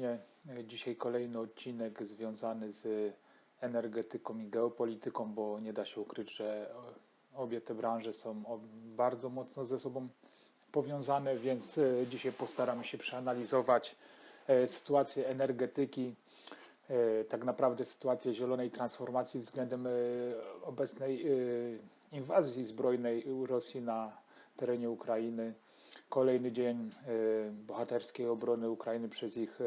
Nie, e, dzisiaj kolejny odcinek związany z energetyką i geopolityką, bo nie da się ukryć, że e, obie te branże są bardzo mocno ze sobą powiązane, więc e, dzisiaj postaramy się przeanalizować sytuację energetyki, tak naprawdę sytuację zielonej transformacji względem obecnej inwazji zbrojnej Rosji na terenie Ukrainy. Kolejny dzień e, bohaterskiej obrony Ukrainy przez ich e,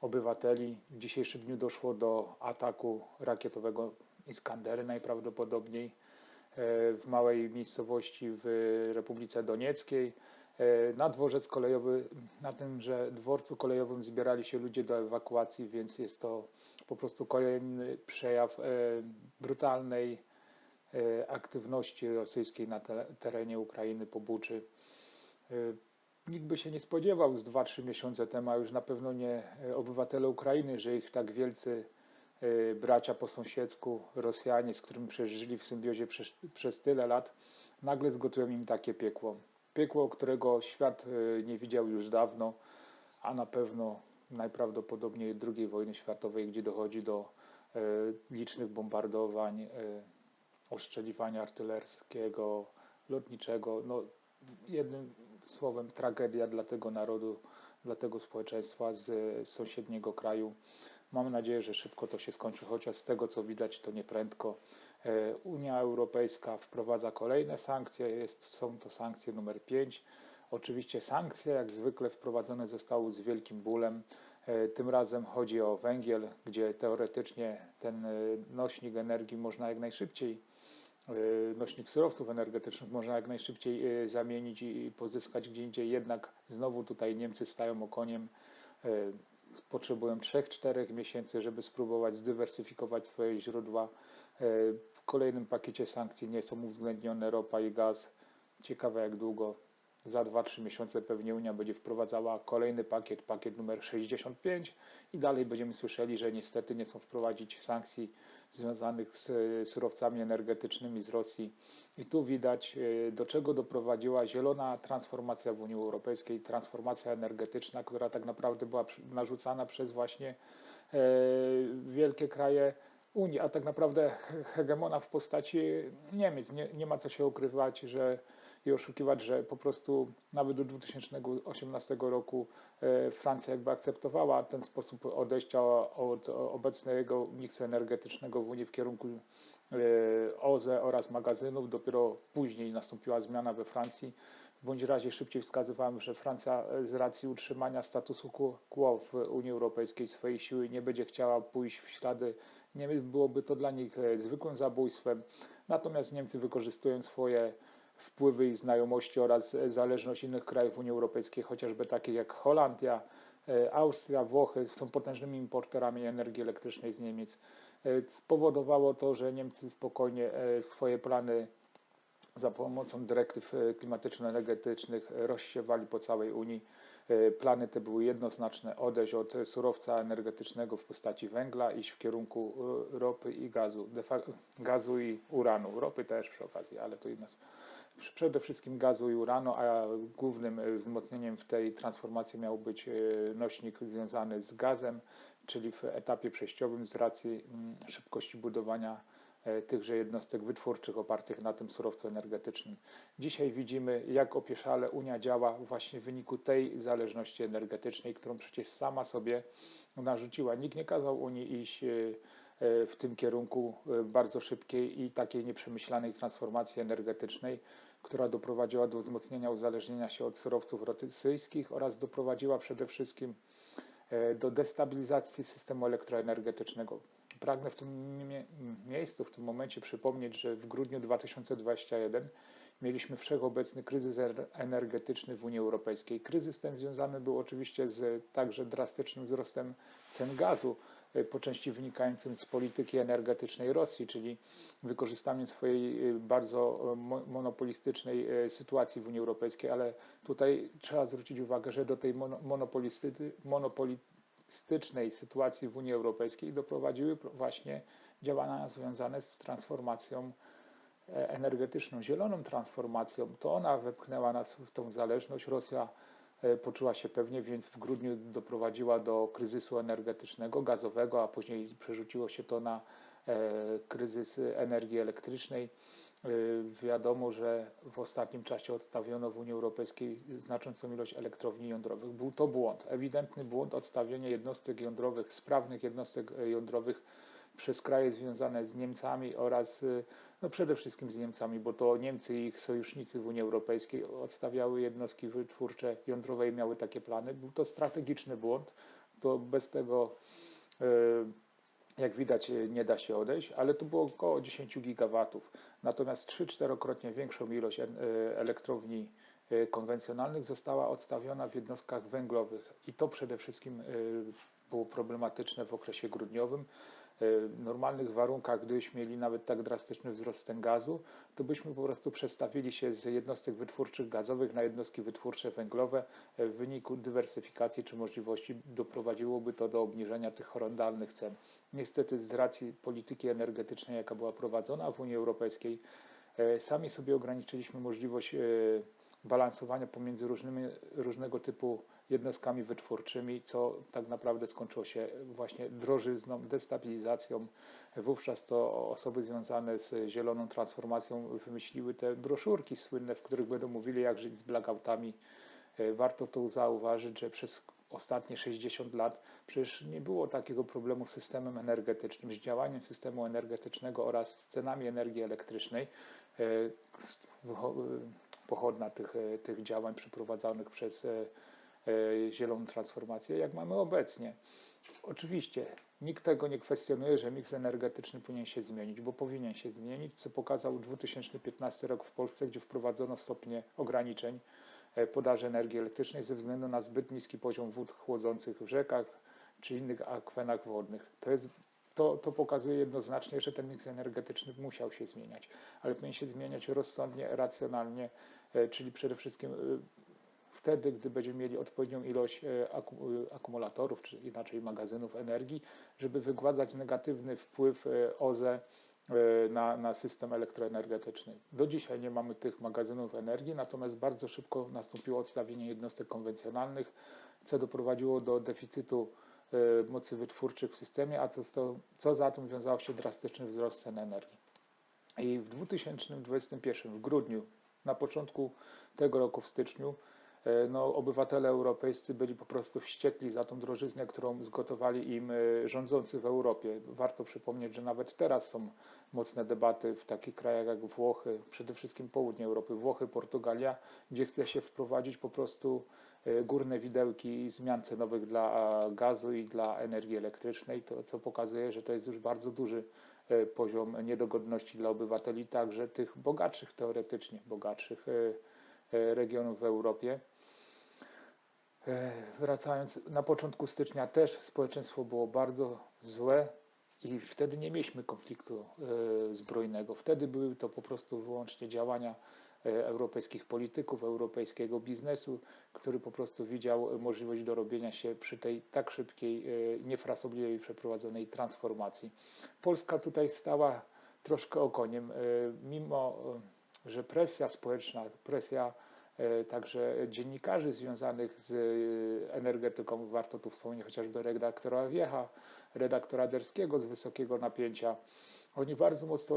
obywateli. W dzisiejszym dniu doszło do ataku rakietowego Iskandery najprawdopodobniej e, w małej miejscowości w Republice Donieckiej. Na dworzec kolejowy, na tymże dworcu kolejowym zbierali się ludzie do ewakuacji, więc jest to po prostu kolejny przejaw brutalnej aktywności rosyjskiej na te- terenie Ukrainy po Buczy. E, Nikt by się nie spodziewał z 2-3 miesiące temu, a już na pewno nie e, obywatele Ukrainy, że ich tak wielcy e, bracia po sąsiedzku, Rosjanie, z którymi przeżyli w symbiozie przez, przez tyle lat, nagle zgotują im takie piekło. Piekło, którego świat nie widział już dawno, a na pewno najprawdopodobniej II wojny światowej, gdzie dochodzi do licznych bombardowań, ostrzeliwania artylerskiego, lotniczego. No, jednym słowem tragedia dla tego narodu, dla tego społeczeństwa z sąsiedniego kraju. Mam nadzieję, że szybko to się skończy, chociaż z tego co widać to nieprędko. E, Unia Europejska wprowadza kolejne sankcje, jest, są to sankcje numer 5. Oczywiście sankcje jak zwykle wprowadzone zostały z wielkim bólem. E, Tym razem chodzi o węgiel, gdzie teoretycznie ten e, nośnik energii można jak najszybciej nośnik surowców energetycznych można jak najszybciej y, zamienić i pozyskać gdzie indziej. Jednak znowu tutaj Niemcy stają okoniem. y, Potrzebują 3-4 miesięcy, żeby spróbować zdywersyfikować swoje źródła. W kolejnym pakiecie sankcji nie są uwzględnione ropa i gaz. Ciekawe jak długo. Za 2-3 miesiące pewnie Unia będzie wprowadzała kolejny pakiet, pakiet numer 65 i dalej będziemy słyszeli, że niestety nie chcą wprowadzić sankcji związanych z e, surowcami energetycznymi z Rosji. I tu widać, e, do czego doprowadziła zielona transformacja w Unii Europejskiej, transformacja energetyczna, która tak naprawdę była narzucana przez właśnie e, wielkie kraje Unii, a tak naprawdę he- hegemona w postaci Niemiec. Nie, nie ma co się ukrywać, że i oszukiwać, że po prostu nawet do 2018 roku e, Francja jakby akceptowała ten sposób odejścia od obecnego miksu energetycznego w Unii w kierunku e, OZE oraz magazynów. Dopiero później nastąpiła zmiana we Francji. W bądź razie szybciej wskazywałem, że Francja e, z racji utrzymania statusu quo- w Unii Europejskiej swojej siły nie będzie chciała pójść w ślady Niemiec. Byłoby to dla nich zwykłym zabójstwem. Natomiast Niemcy wykorzystując swoje wpływy i znajomości oraz e, zależność innych krajów Unii Europejskiej, chociażby takich jak Holandia, e, Austria, Włochy, są potężnymi importerami energii elektrycznej z Niemiec. E, Spowodowało to, że Niemcy spokojnie swoje plany za pomocą dyrektyw klimatyczno-energetycznych rozsiewali po całej Unii. Plany te były jednoznaczne, odejść od surowca energetycznego w postaci węgla, iść w kierunku ropy i gazu, gazu i uranu, ropy też przy okazji, ale to inna sprawa. Przede wszystkim gazu i uranu, a głównym e, wzmocnieniem w tej transformacji miał być e, nośnik związany z gazem, czyli w etapie przejściowym z racji mm, szybkości budowania e, tychże jednostek wytwórczych opartych na tym surowcu energetycznym. Dzisiaj widzimy, jak opieszale Unia działa właśnie w wyniku tej zależności energetycznej, którą przecież sama sobie narzuciła. Nikt nie kazał Unii iść w tym kierunku e, bardzo szybkiej i takiej nieprzemyślanej transformacji energetycznej, która doprowadziła do wzmocnienia uzależnienia się od surowców rosyjskich oraz doprowadziła przede wszystkim e, do destabilizacji systemu elektroenergetycznego. Pragnę w tym mie- miejscu, w tym momencie przypomnieć, że w grudniu 2021 mieliśmy wszechobecny kryzys er- energetyczny w Unii Europejskiej. Kryzys ten związany był oczywiście z także drastycznym wzrostem cen gazu, e, po części wynikającym z polityki energetycznej Rosji, czyli wykorzystaniem swojej e, bardzo e, mo- monopolistycznej e, sytuacji w Unii Europejskiej, ale tutaj trzeba zwrócić uwagę, że do tej mono- monopolisty- monopolistycznej sytuacji w Unii Europejskiej doprowadziły pro- właśnie działania związane z transformacją e, energetyczną, zieloną transformacją. To ona wepchnęła nas w tą zależność. Rosja e, poczuła się pewnie, więc w grudniu doprowadziła do kryzysu energetycznego, gazowego, a później przerzuciło się to na e, kryzys energii elektrycznej. Wiadomo, że w ostatnim czasie odstawiono w Unii Europejskiej znaczącą ilość elektrowni jądrowych. Był to błąd, ewidentny błąd odstawienia jednostek jądrowych, sprawnych jednostek jądrowych przez kraje związane z Niemcami oraz y, no przede wszystkim z Niemcami, bo to Niemcy i ich sojusznicy w Unii Europejskiej odstawiały jednostki wytwórcze jądrowe i miały takie plany. Był to strategiczny błąd. To bez tego, y, jak widać, nie da się odejść, ale to było około 10 gigawatów. Natomiast 3-4-krotnie większą ilość y, elektrowni konwencjonalnych została odstawiona w jednostkach węglowych i to przede wszystkim było problematyczne w okresie grudniowym. E, w normalnych warunkach, gdybyśmy mieli nawet tak drastyczny wzrost ten gazu, to byśmy po prostu przestawili się z jednostek wytwórczych gazowych na jednostki wytwórcze węglowe. E, w wyniku dywersyfikacji czy możliwości doprowadziłoby to do obniżenia tych horrendalnych cen. Niestety z racji polityki energetycznej, jaka była prowadzona w Unii Europejskiej, e, sami sobie ograniczyliśmy możliwość balansowania pomiędzy różnymi, różnego typu jednostkami wytwórczymi, co tak naprawdę skończyło się właśnie drożyzną, destabilizacją. Wówczas to osoby związane z zieloną transformacją wymyśliły te broszurki słynne, w których będą mówili, jak żyć z blackoutami. E, warto to zauważyć, że przez ostatnie 60 lat przecież nie było takiego problemu z systemem energetycznym, z działaniem systemu energetycznego oraz z cenami energii elektrycznej. E, pochodna tych, e, tych działań przeprowadzanych przez E, zieloną transformację, jak mamy obecnie. Oczywiście nikt tego nie kwestionuje, że miks energetyczny powinien się zmienić, bo powinien się zmienić, co pokazał 2015 rok w Polsce, gdzie wprowadzono stopnie ograniczeń e, podaży energii elektrycznej ze względu na zbyt niski poziom wód chłodzących w rzekach czy innych akwenach wodnych. To, jest, to, to pokazuje jednoznacznie, że ten miks energetyczny musiał się zmieniać, ale powinien się zmieniać rozsądnie, racjonalnie, e, czyli przede wszystkim wtedy, gdy będziemy mieli odpowiednią ilość e, e, akumulatorów, czy inaczej magazynów energii, żeby wygładzać negatywny wpływ e, OZE na, na system elektroenergetyczny. Do dzisiaj nie mamy tych magazynów energii, natomiast bardzo szybko nastąpiło odstawienie jednostek konwencjonalnych, co doprowadziło do deficytu mocy wytwórczych w systemie, a co, co za tym wiązało się drastyczny wzrost cen energii. I w 2021, w grudniu, na początku tego roku, w styczniu, no, obywatele europejscy byli po prostu wściekli za tą drożyznę, którą zgotowali im e, rządzący w Europie. Warto przypomnieć, że nawet teraz są mocne debaty w takich krajach jak Włochy, przede wszystkim południe Europy, Włochy, Portugalia, gdzie chce się wprowadzić po prostu e, górne widełki zmian cenowych dla gazu i dla energii elektrycznej, to co pokazuje, że to jest już bardzo duży poziom niedogodności dla obywateli, także tych bogatszych teoretycznie, bogatszych regionów w Europie. E, wracając, na początku stycznia też społeczeństwo było bardzo złe i wtedy nie mieliśmy konfliktu e, zbrojnego. Wtedy były to po prostu wyłącznie działania e, europejskich polityków, europejskiego biznesu, który po prostu widział możliwość dorobienia się przy tej tak szybkiej, niefrasobliwej przeprowadzonej transformacji. Polska tutaj stała troszkę okoniem, mimo że presja społeczna, presja także dziennikarzy związanych z e, energetyką. Warto tu wspomnieć chociażby redaktora Wiecha, redaktora Derskiego z wysokiego napięcia. Oni bardzo mocno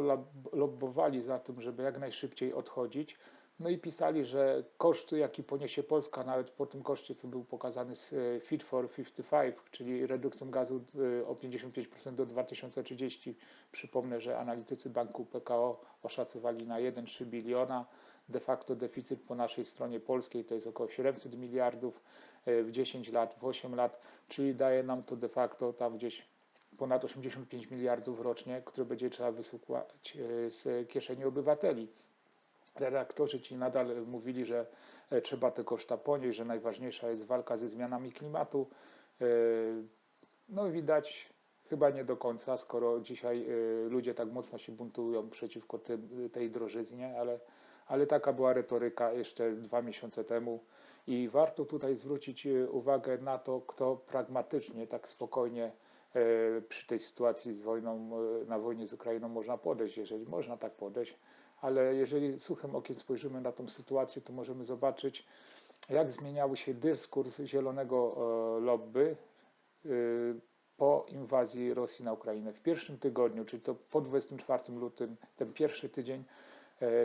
lobbowali za tym, żeby jak najszybciej odchodzić. No i pisali, że koszty, jaki poniesie Polska, nawet po tym koszcie, co był pokazany z e, Fit for 55, czyli redukcją gazu o 55% do 2030. Przypomnę, że analitycy banku PKO oszacowali na 1,3 biliona de facto deficyt po naszej stronie polskiej to jest około 700 miliardów e, w 10 lat, w 8 lat, czyli daje nam to de facto tam gdzieś ponad 85 miliardów rocznie, które będzie trzeba wysłuchać e, z kieszeni obywateli. Redaktorzy ci nadal mówili, że e, trzeba te koszta ponieść, że najważniejsza jest walka ze zmianami klimatu. No widać chyba nie do końca, skoro dzisiaj ludzie tak mocno się buntują przeciwko tej drożyznie, ale ale taka była retoryka jeszcze dwa miesiące temu. I warto tutaj zwrócić e, uwagę na to, kto pragmatycznie, tak spokojnie e, przy tej sytuacji z wojną, e, na wojnie z Ukrainą można podejść, jeżeli można tak podejść, ale jeżeli suchym okiem spojrzymy na tą sytuację, to możemy zobaczyć, jak zmieniały się dyskurs zielonego lobby po inwazji Rosji na Ukrainę. W pierwszym tygodniu, czyli to po 24 lutym, ten pierwszy tydzień,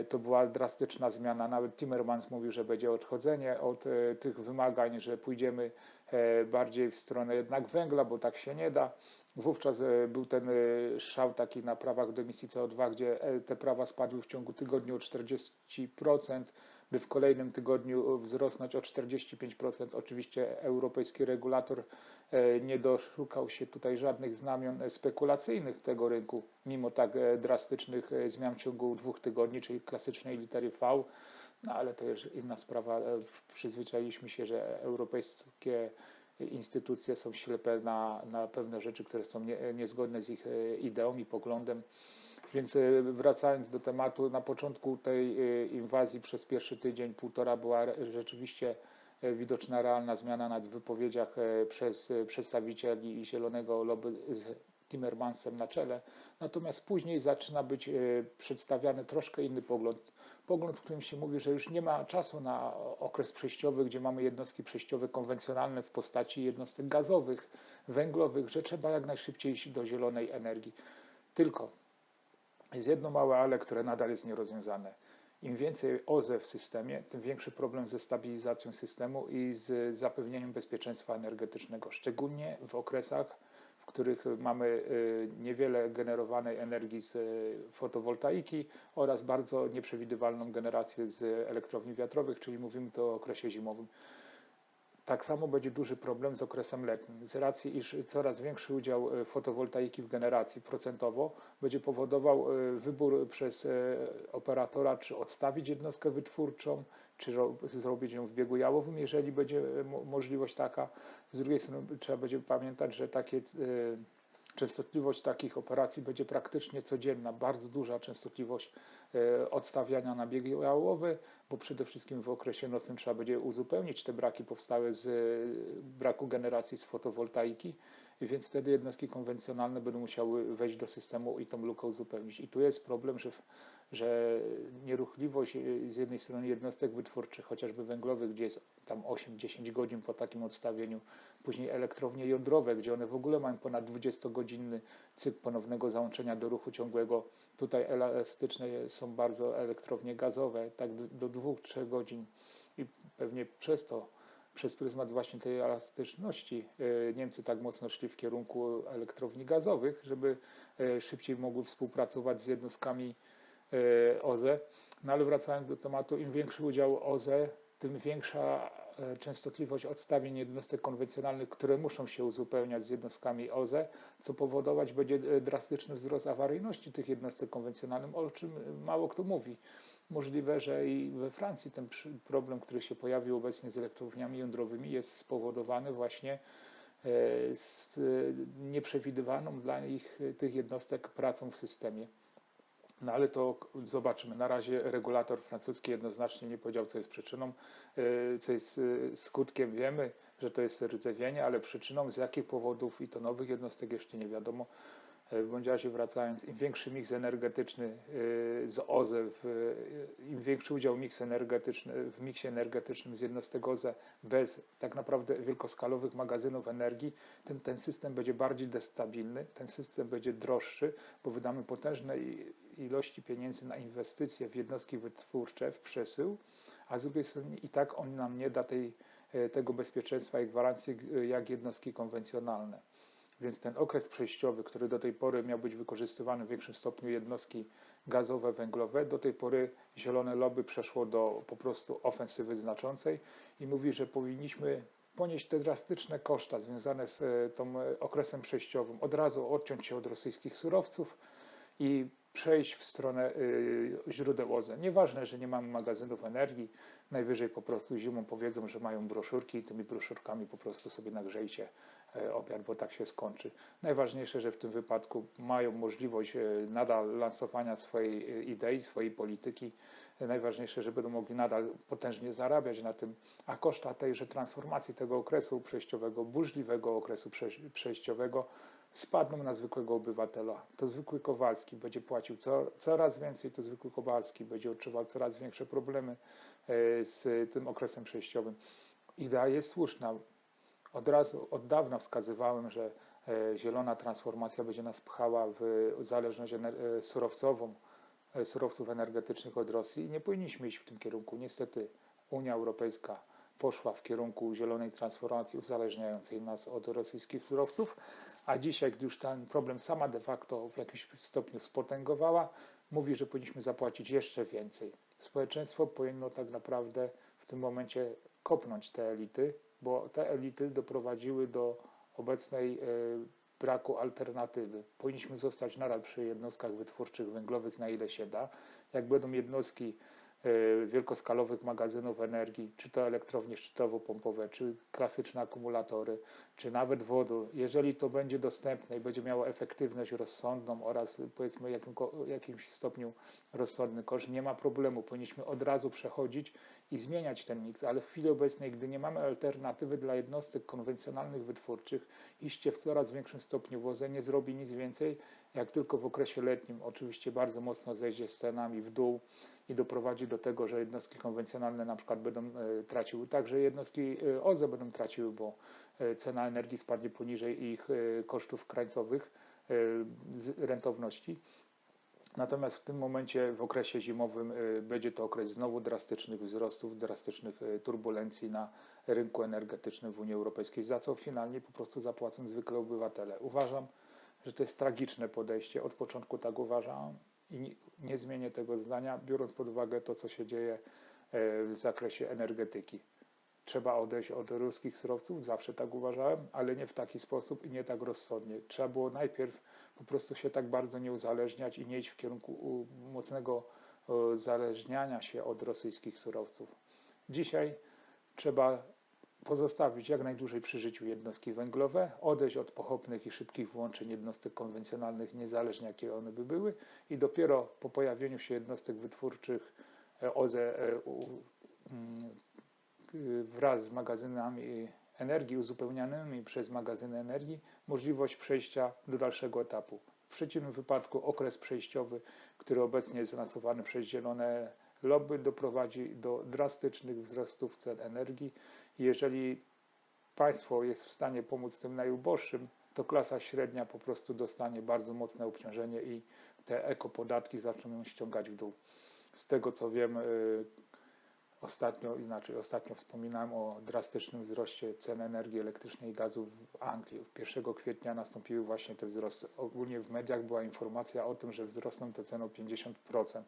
to była drastyczna zmiana. Nawet Timmermans mówił, że będzie odchodzenie od e, tych wymagań, że pójdziemy bardziej w stronę jednak węgla, bo tak się nie da. Wówczas był ten szał taki na prawach do emisji CO2, gdzie te prawa spadły w ciągu tygodnia o 40% by w kolejnym tygodniu wzrosnąć o 45%. Oczywiście europejski regulator e, nie doszukał się tutaj żadnych znamion spekulacyjnych tego rynku, mimo tak e, drastycznych e, zmian w ciągu dwóch tygodni, czyli klasycznej litery V. No ale to już inna sprawa. Przyzwyczailiśmy się, że europejskie instytucje są ślepe na, na pewne rzeczy, które są nie, niezgodne z ich ideą i poglądem. Więc e, wracając do tematu, na początku tej e, inwazji przez pierwszy tydzień, półtora była rzeczywiście e, widoczna realna zmiana na wypowiedziach przez przedstawicieli Zielonego Lobby z Timmermansem na czele. Natomiast później zaczyna być przedstawiany troszkę inny pogląd. Pogląd, w którym się mówi, że już nie ma czasu na okres przejściowy, gdzie mamy jednostki przejściowe konwencjonalne w postaci jednostek gazowych, węglowych, że trzeba jak najszybciej iść do zielonej energii. Tylko jest jedno małe ale, które nadal jest nierozwiązane. Im więcej OZE w systemie, tym większy problem ze stabilizacją systemu i z zapewnieniem bezpieczeństwa energetycznego, szczególnie w okresach, w których mamy y, niewiele generowanej energii z y, fotowoltaiki oraz bardzo nieprzewidywalną generację z elektrowni wiatrowych, czyli mówimy tu o okresie zimowym. Tak samo będzie duży problem z okresem letnim. Z racji, iż coraz większy udział e, fotowoltaiki w generacji procentowo będzie powodował e, wybór przez e, operatora, czy odstawić jednostkę wytwórczą, czy zrobić ją w biegu jałowym, jeżeli będzie możliwość taka. Z drugiej strony trzeba będzie pamiętać, że takie częstotliwość takich operacji będzie praktycznie codzienna, bardzo duża częstotliwość odstawiania na bieg jałowy, bo przede wszystkim w okresie nocnym trzeba będzie uzupełnić te braki powstałe z e, braku generacji z fotowoltaiki, więc wtedy jednostki konwencjonalne będą musiały wejść do systemu i tą lukę uzupełnić. I tu jest problem, że, że nieruchliwość e, z jednej strony jednostek wytwórczych, chociażby węglowych, gdzie jest tam 8-10 godzin po takim odstawieniu, później elektrownie jądrowe, gdzie one w ogóle mają ponad 20-godzinny cykl ponownego załączenia do ruchu ciągłego. Tutaj elastyczne są bardzo elektrownie gazowe, tak do 2-3 godzin i pewnie przez to, przez pryzmat właśnie tej elastyczności e, Niemcy tak mocno szli w kierunku elektrowni gazowych, żeby e, szybciej mogły współpracować z jednostkami e, OZE. No ale wracając do tematu, im większy udział OZE, tym większa E, częstotliwość odstawień jednostek konwencjonalnych, które muszą się uzupełniać z jednostkami OZE, co powodować będzie e, drastyczny wzrost awaryjności tych jednostek konwencjonalnych, o czym mało kto mówi. Możliwe, że i we Francji ten problem, który się pojawił obecnie z elektrowniami jądrowymi, jest spowodowany właśnie e, z nieprzewidywaną dla ich tych jednostek pracą w systemie. No ale to zobaczymy. Na razie regulator francuski jednoznacznie nie powiedział, co jest przyczyną, e, co jest e, skutkiem. Wiemy, że to jest rdzewienie, ale przyczyną z jakich powodów i to nowych jednostek jeszcze nie wiadomo. E, w bądź razie wracając, im większy miks energetyczny z OZE, im większy udział miks energetyczny, w miksie energetycznym z jednostek OZE bez tak naprawdę wielkoskalowych magazynów energii, tym ten system będzie bardziej destabilny, ten system będzie droższy, bo wydamy potężne ilości pieniędzy na inwestycje w jednostki wytwórcze, w przesył, a z drugiej strony i tak on nam nie da tej, e, tego bezpieczeństwa i gwarancji jak jednostki konwencjonalne. Więc ten okres przejściowy, który do tej pory miał być wykorzystywany w większym stopniu jednostki gazowe, węglowe, do tej pory zielone lobby przeszło do po prostu ofensywy znaczącej i mówi, że powinniśmy ponieść te drastyczne koszta związane z e, tym e, okresem przejściowym, od razu odciąć się od rosyjskich surowców i przejść w stronę y, źródeł OZE. Nieważne, że nie mamy magazynów energii, najwyżej po prostu zimą powiedzą, że mają broszurki i tymi broszurkami po prostu sobie nagrzejcie e, obiad, bo tak się skończy. Najważniejsze, że w tym wypadku mają możliwość e, nadal lansowania swojej e, idei, swojej polityki. Najważniejsze, że będą mogli nadal potężnie zarabiać na tym, a koszta tejże transformacji tego okresu przejściowego, burzliwego okresu przejściowego spadną na zwykłego obywatela. To zwykły Kowalski będzie płacił co, coraz więcej, to zwykły Kowalski będzie odczuwał coraz większe problemy e, z tym okresem przejściowym. Idea jest słuszna. Od razu, od dawna wskazywałem, że e, zielona transformacja będzie nas pchała w zależność e, surowcową, surowców energetycznych od Rosji i nie powinniśmy iść w tym kierunku. Niestety Unia Europejska poszła w kierunku zielonej transformacji uzależniającej nas od rosyjskich surowców, a dzisiaj, gdy już ten problem sama de facto w jakimś stopniu spotęgowała, mówi, że powinniśmy zapłacić jeszcze więcej. Społeczeństwo powinno tak naprawdę w tym momencie kopnąć te elity, bo te elity doprowadziły do obecnej e, braku alternatywy. Powinniśmy zostać nadal przy jednostkach wytwórczych węglowych na ile się da. Jak będą jednostki wielkoskalowych magazynów energii, czy to elektrownie szczytowo-pompowe, czy klasyczne akumulatory, czy nawet wodu, jeżeli to będzie dostępne i będzie miało efektywność rozsądną oraz powiedzmy jakim, jakimś stopniu rozsądny koszt, nie ma problemu. Powinniśmy od razu przechodzić i zmieniać ten miks, ale w chwili obecnej, gdy nie mamy alternatywy dla jednostek konwencjonalnych wytwórczych, iście w coraz większym stopniu. Woze nie zrobi nic więcej, jak tylko w okresie letnim. Oczywiście bardzo mocno zejdzie z cenami w dół i doprowadzi do tego, że jednostki konwencjonalne na przykład będą e, traciły, także jednostki e, OZE będą traciły, bo e, cena energii spadnie poniżej ich kosztów krańcowych z rentowności. Natomiast w tym momencie, w okresie zimowym, będzie to okres znowu drastycznych wzrostów, drastycznych turbulencji na rynku energetycznym w Unii Europejskiej, za co finalnie po prostu zapłacą zwykle obywatele. Uważam, że to jest tragiczne podejście. Od początku tak uważam i nie, zmienię tego zdania, biorąc pod uwagę to, co się dzieje y, w zakresie energetyki. Trzeba odejść od ruskich surowców, zawsze tak uważałem, ale nie w taki sposób i nie tak rozsądnie. Trzeba było najpierw po prostu się tak bardzo nie uzależniać i nie iść w kierunku mocnego uzależniania się od rosyjskich surowców. Dzisiaj trzeba pozostawić jak najdłużej przy życiu jednostki węglowe, odejść od pochopnych i szybkich włączeń jednostek konwencjonalnych, niezależnie jakie one by były, i dopiero po pojawieniu się jednostek wytwórczych e, OZE e, mm, wraz z magazynami energii uzupełnianymi przez magazyny energii możliwość przejścia do dalszego etapu. W przeciwnym wypadku okres przejściowy, który obecnie jest lansowany przez zielone lobby, doprowadzi do drastycznych wzrostów cen energii. Jeżeli państwo jest w stanie pomóc tym najuboższym, to klasa średnia po prostu dostanie bardzo mocne obciążenie i te ekopodatki zaczną ściągać w dół. Z tego co wiem, y, Ostatnio, inaczej, ostatnio wspominałem o drastycznym wzroście cen energii elektrycznej i gazu w Anglii. 1 kwietnia nastąpiły właśnie te wzrosty. Ogólnie w mediach była informacja o tym, że wzrosną te ceny o 50%.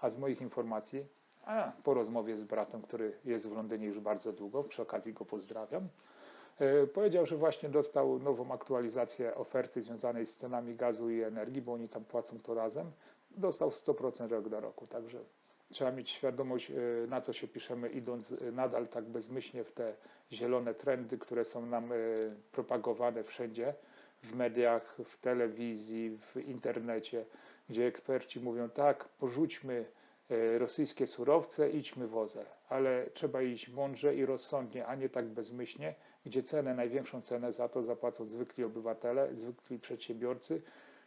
A z moich informacji, a po rozmowie z bratem, który jest w Londynie już bardzo długo, przy okazji go pozdrawiam, yy, powiedział, że właśnie dostał nową aktualizację oferty związanej z cenami gazu i energii, bo oni tam płacą to razem. Dostał 100% rok do roku, także trzeba mieć świadomość, y, na co się piszemy, idąc nadal tak bezmyślnie w te zielone trendy, które są nam y, propagowane wszędzie, w mediach, w telewizji, w internecie, gdzie eksperci mówią tak, porzućmy rosyjskie surowce, idźmy woze, ale trzeba iść mądrze i rozsądnie, a nie tak bezmyślnie, gdzie cenę, największą cenę za to zapłacą zwykli obywatele, zwykli przedsiębiorcy,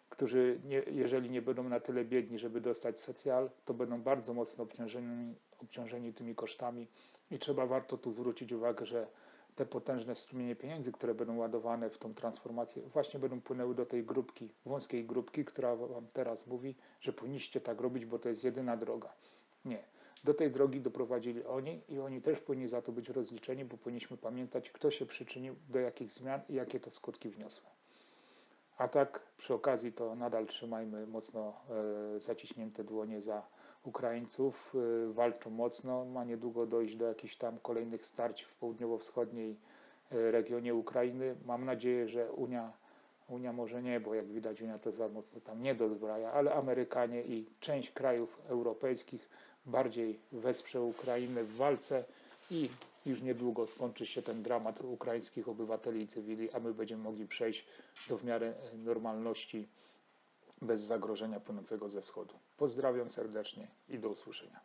którzy, nie, jeżeli nie będą na tyle biedni, żeby dostać socjal, to będą bardzo mocno obciążeni, obciążeni tymi kosztami. I trzeba warto tu zwrócić uwagę, że te potężne strumienie pieniędzy, które będą ładowane w tą transformację, właśnie będą płynęły do tej grupki, wąskiej grupki, która Wam teraz mówi, że powinniście tak robić, bo to jest jedyna droga. Nie. Do tej drogi doprowadzili oni i oni też powinni za to być rozliczeni, bo powinniśmy pamiętać, kto się przyczynił do jakich zmian i jakie to skutki wniosły. A tak przy okazji to nadal trzymajmy mocno e, zaciśnięte dłonie za Ukraińców. E, walczą mocno. Ma niedługo dojść do jakichś tam kolejnych starć w południowo-wschodniej e, regionie Ukrainy. Mam nadzieję, że Unia, Unia może nie, bo jak widać Unia to za mocno tam nie dozbraja, ale Amerykanie i część krajów europejskich bardziej wesprze Ukrainę w walce i już niedługo skończy się ten dramat ukraińskich obywateli i cywili, a my będziemy mogli przejść do w miarę normalności bez zagrożenia płynącego ze wschodu. Pozdrawiam serdecznie i do usłyszenia.